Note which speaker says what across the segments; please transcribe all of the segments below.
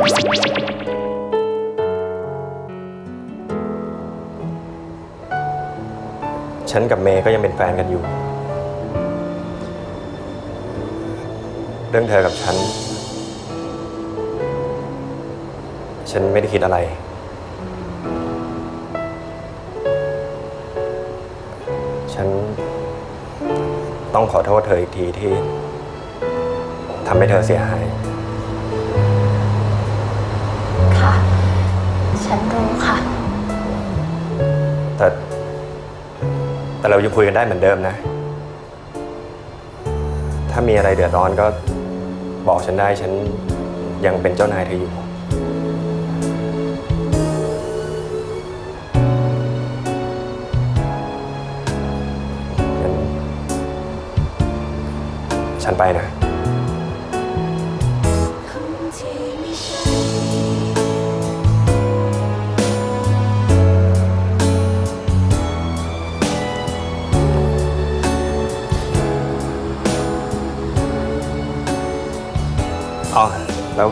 Speaker 1: ฉันกับเมย์ก็ยังเป็นแฟนกันอยู่ เรื่องเธอกับฉัน ฉันไม่ได้คิดอะไร ฉันต้องขอโทษเธออีกทีที่ทำให้เธอเสียหาย
Speaker 2: ฉันรู้ค่ะ
Speaker 1: แต่ แต่เรายังคุยกันได้เหมือนเดิมนะ ถ้ามีอะไรเดือดร้อนก็บอกฉันได้ฉันยังเป็นเจ้านายเธออยู่ ฉันไปนะ แล้ว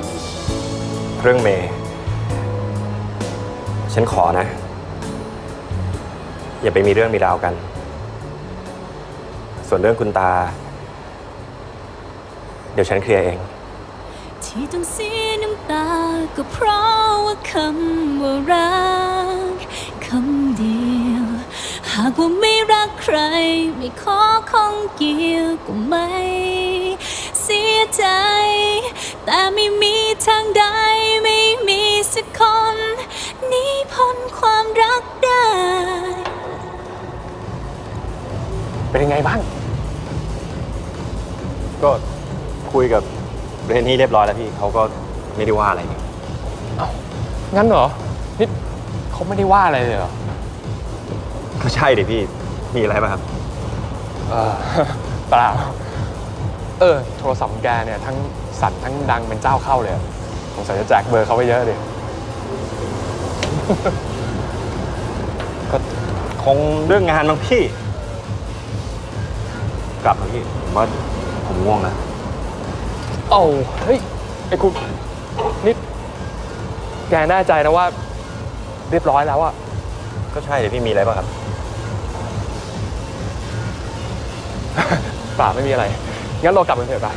Speaker 1: เรื่องเมย์ฉันขอนะ อย่าไปมีเรื่องมีราวกัน ส่วนเรื่องคุณตา เดี๋ยวฉันเคลียร์เอง
Speaker 3: ที่ต้องเสียน้ำตา ก็เพราะว่าคำว่ารักคำเดียว หากว่าไม่รักใคร ไม่ขอของเกี่ยวก็ไม่ ใจ แต่ไม่มีทางใดไม่มีสักคนหนี้พ้นความรักได้
Speaker 1: เป็นยังไงบ้าง ก็คุยกับเรนนี่เรียบร้อยแล้วพี่เขาก็ไม่ได้ว่าอะไรนี่
Speaker 4: งั้นเหรอ นี่เขาไม่ได้ว่าอะไรเลยเหรอ
Speaker 1: ก็ใช่ดิพี่ มีอะไรป่ะครับ
Speaker 4: เออ เปล่า เออ โทรศัพท์ของแกเนี่ยทั้งสั่นทั้งดังเป็นเจ้าเข้าเลยอะสงสัยจะแจกเบอร์เขาไปเยอะดิ
Speaker 1: ก็คงเรื่องงานมั้งพี่ กลับมาพี่ผมว่าผมง่วงแล้ว
Speaker 4: โอ้าเฮ้ย ไอ้คุณนี่แกแน่ใจนะว่า เรียบร้อยแล้วอะ
Speaker 1: ก็ใช่ดิพี่มีอะไรป่ะครับ
Speaker 4: เปล่าไม่มีอะไร งั้นเรากลับกันเถอะปะ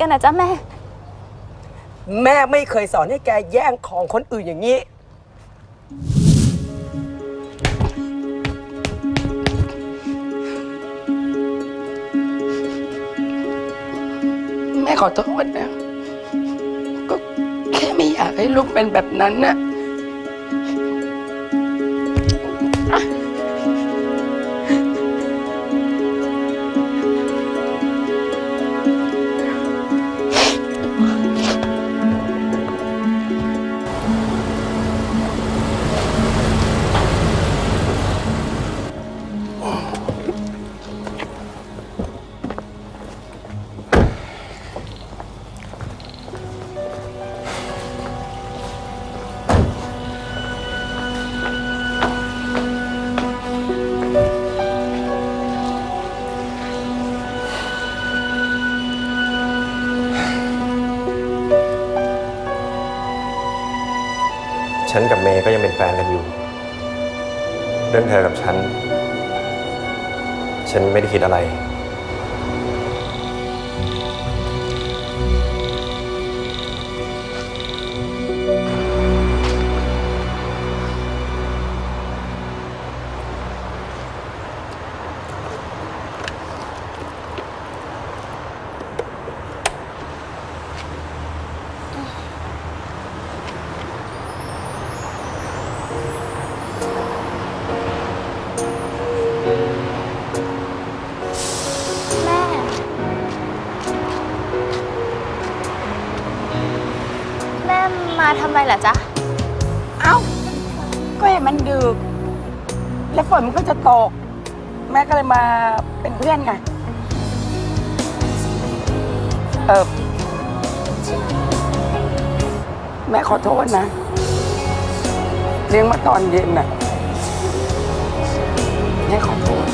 Speaker 2: กันนะจ๊ะแม่
Speaker 5: แม่ไม่เคยสอนให้แกแย่งของคนอื่นอย่างนี้
Speaker 6: แม่ขอโทษนะ ก็แค่ไม่อยากให้ลูกเป็นแบบนั้นน่ะ
Speaker 1: ฉันกับเมย์ก็ยังเป็นแฟนกันอยู่ เรื่องเธอกับฉัน ฉันไม่ได้คิดอะไร
Speaker 2: ล่ะจ๊ะ
Speaker 6: เอ้า ก็เห็นมันดึก แล้วฝนมันก็จะตก แม่ก็เลยมาเป็นเพื่อนไง เออแม่ขอโทษนะ เลี้ยงมาตอนเย็นน่ะ แม่ขอโทษ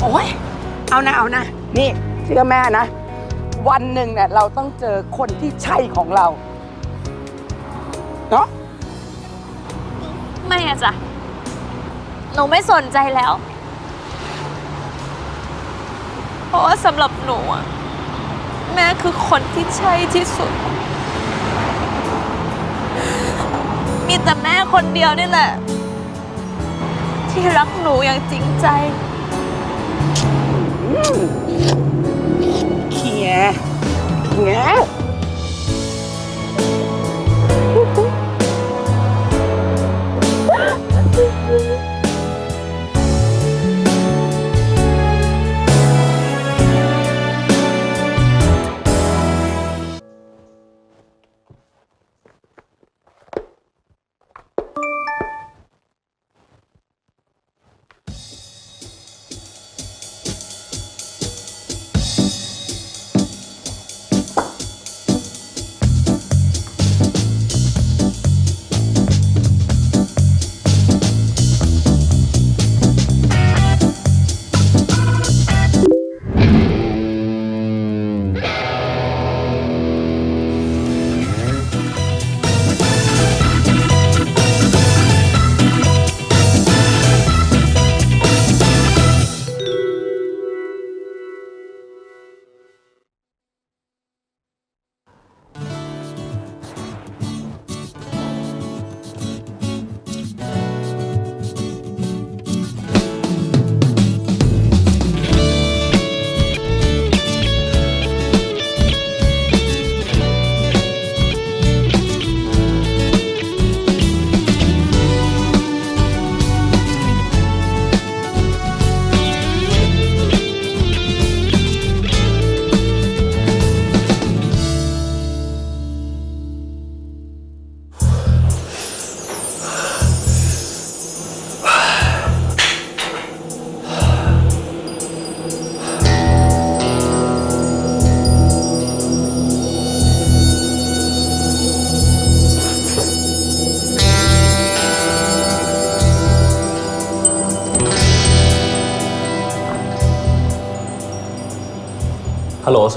Speaker 6: โอ้ยเอานะเอานะ นี่เชื่อแม่นะ วันหนึ่งเนี่ยเราต้องเจอคนที่ใช่ของเราเนาะ
Speaker 2: ไม่อะจ้ะหนูไม่สนใจแล้ว เพราะว่าสำหรับหนูอะแม่คือคนที่ใช่ที่สุด มีแต่แม่คนเดียวนี่แหละ ที่รักหนูอย่างจริงใจ
Speaker 6: เขียเขีย
Speaker 7: ฮั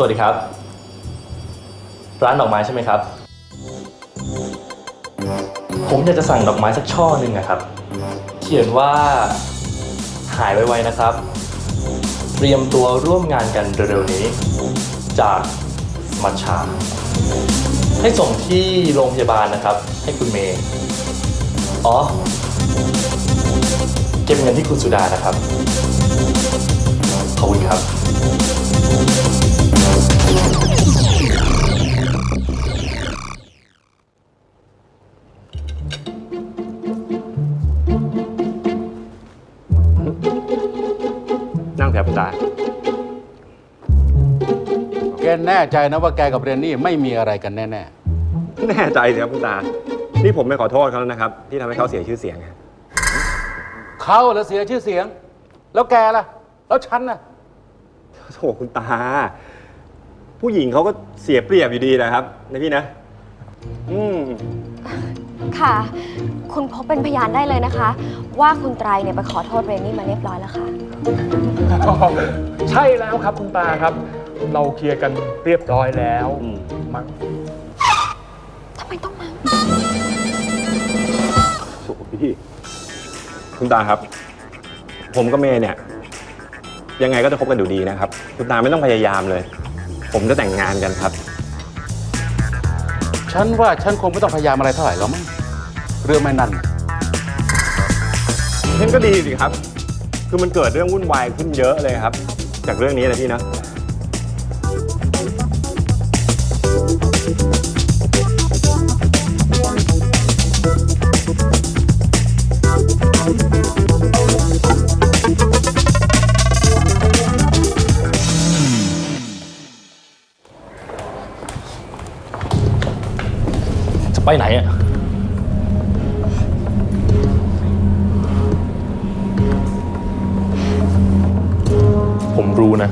Speaker 7: สวัสดีครับ ร้านดอกไม้ใช่ไหมครับ ผมอยากจะสั่งดอกไม้สักช่อหนึ่งอะครับ เขียนว่าหายไวๆนะครับ เตรียมตัวร่วมงานกันเร็วๆนี้ จากมัชชาให้ส่งที่โรงพยาบาลนะครับ ให้คุณเมย์ อ๋อ เก็บเงินที่คุณสุดานะครับ ขอบคุณครับ
Speaker 8: แกแน่ใจนะว่าแกกับเรนนี่ไม่มีอะไรกันแน่
Speaker 1: แน่ใจสิครับคุณตา นี่ผมไม่ขอโทษเขาแล้วนะครับ ที่ทำให้เขาเสียชื่อเสียงครับ
Speaker 8: ๆเขาแล้วเสียชื่อเสียง แล้วแกล่ะ แล้วฉันน่ะ
Speaker 1: โถคุณตา ผู้หญิงเขาก็เสียเปรียบอยู่ดีนะครับนะพี่นะ อืม
Speaker 2: ค่ะ คุณพบเป็นพยานได้เลยนะคะ ว่าคุณไตรเนี่ยไปขอโทษเรนนี่มาเรียบร้อยแล้วค่ะ
Speaker 4: ใช่แล้วครับคุณตาครับ เราเคลียร์กันเรียบร้อยแล้ว
Speaker 1: อืม
Speaker 4: มั้ง
Speaker 2: ทำไมต้องมา
Speaker 1: โถพี่คุณตาครับ ผมกับเมย์เนี่ย ยังไงก็จะคบกันอยู่ดีนะครับ คุณตาไม่ต้องพยายามเลย ผมจะแต่งงานกันครับ
Speaker 8: ฉันว่าฉันคงไม่ต้องพยายามอะไรเท่าไหร่แล้วมั้งเรื่องไม่นั่นน่ะ
Speaker 1: นั่นก็ดีสิครับ คือมันเกิดเรื่องวุ่นวายขึ้นเยอะเลยครับ จากเรื่องนี้นะพี่นะ
Speaker 7: ไปไหนอะผมรู้นะ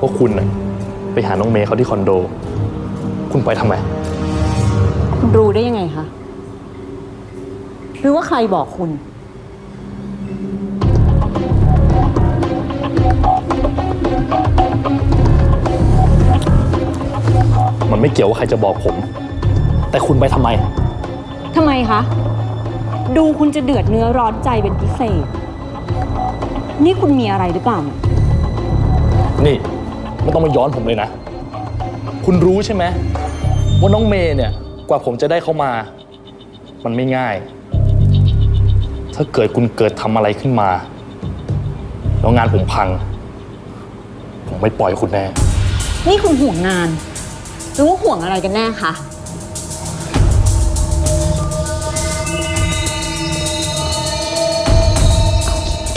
Speaker 7: ว่าคุณน่ะไปหาน้องเมย์เขาที่คอนโด คุณไปทำไม
Speaker 9: คุณรู้ได้ยังไงคะ หรือว่าใครบอกคุณ
Speaker 7: มันไม่เกี่ยวว่าใครจะบอกผม แต่คุณไปทำไม
Speaker 9: ทำไมคะ ดูคุณจะเดือดเนื้อร้อนใจเป็นพิเศษ นี่คุณมีอะไรหรือเปล่าเนี่ย
Speaker 7: นี่ไม่ต้องมาย้อนผมเลยนะ คุณรู้ใช่ไหมว่าน้องเมย์เนี่ย กว่าผมจะได้เข้ามา มันไม่ง่าย ถ้าเกิดคุณเกิดทำอะไรขึ้นมา แล้วงานผมพัง ผมไม่ปล่อยคุณแน่
Speaker 9: นี่คุณห่วงงาน หรือว่าห่วงอะไรกันแน่คะ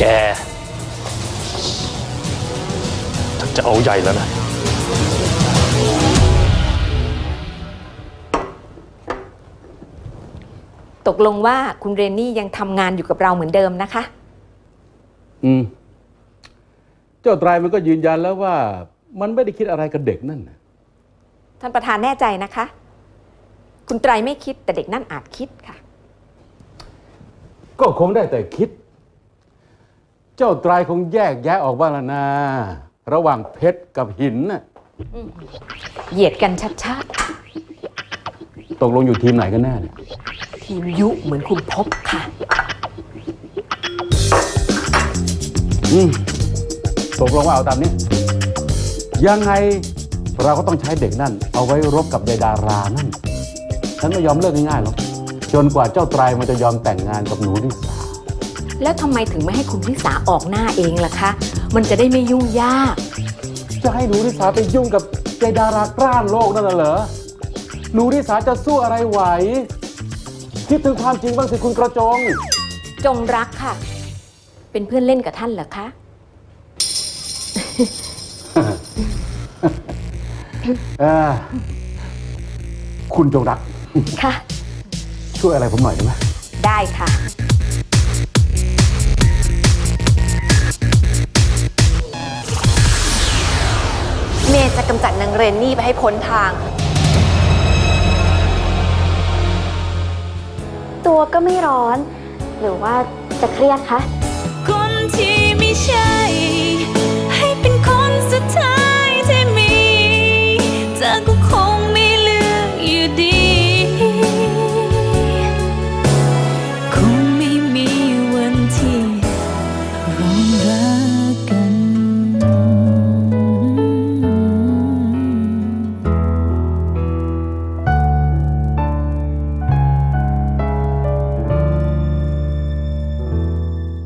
Speaker 7: แกชักจะเอาใหญ่แล้วนะ
Speaker 10: ตกลงว่าคุณเรนนี่ยังทำงานอยู่กับเราเหมือนเดิมนะคะ
Speaker 8: อืม เจ้าไตรายมันก็ยืนยันแล้วว่า มันไม่ได้คิดอะไรกับเด็กนั่นน่ะ
Speaker 10: ท่านประธานแน่ใจนะคะ คุณไตรไม่คิดแต่เด็กนั่นอาจคิดค่ะ
Speaker 8: ก็คงได้แต่คิด เจ้าไตรายคงแยกแยะออกบ้างแล้วนะ ระหว่างเพชรกับหินน่ะ
Speaker 10: เหยียดกันชัด
Speaker 8: ตกลงอยู่ทีมไหนกันแน่เนี่ย
Speaker 10: ๆ ทีมยุเหมือนคุณพบค่ะ
Speaker 8: อืมตกลงว่าเอาตามนี้ ยังไงเราก็ต้องใช้เด็กนั่น เอาไว้รบกับยายดารานั่น ฉันไม่ยอมเลิกง่ายๆหรอกจนกว่าเจ้าไตรายมันจะยอมแต่งงานกับหนูลิสา
Speaker 10: แล้วทำไมถึงไม่ให้คุณพิสาออกหน้าเองล่ะคะ มันจะได้ไม่ยุ่งยาก
Speaker 8: จะให้หนูลิสาไปยุ่งกับยายดารากล้านโลกนั่นน่ะเหรอหนูลิสาจะสู้อะไรไหว คิดถึงความจริงบ้างสิคุณกระจง
Speaker 10: จงรักค่ะ เป็นเพื่อนเล่นกับท่านเหรอคะ
Speaker 8: เออคุณจงรัก
Speaker 10: ค่ะ
Speaker 8: ช่วยอะไรผมหน่อยได้ไหม
Speaker 10: ได้ค่ะ
Speaker 2: จะกำจัดนางเรนนี่ไปให้พ้นทาง ตัวก็ไม่ร้อน หรือว่าจะเครียดคะ
Speaker 3: คนที่ไม่ใช่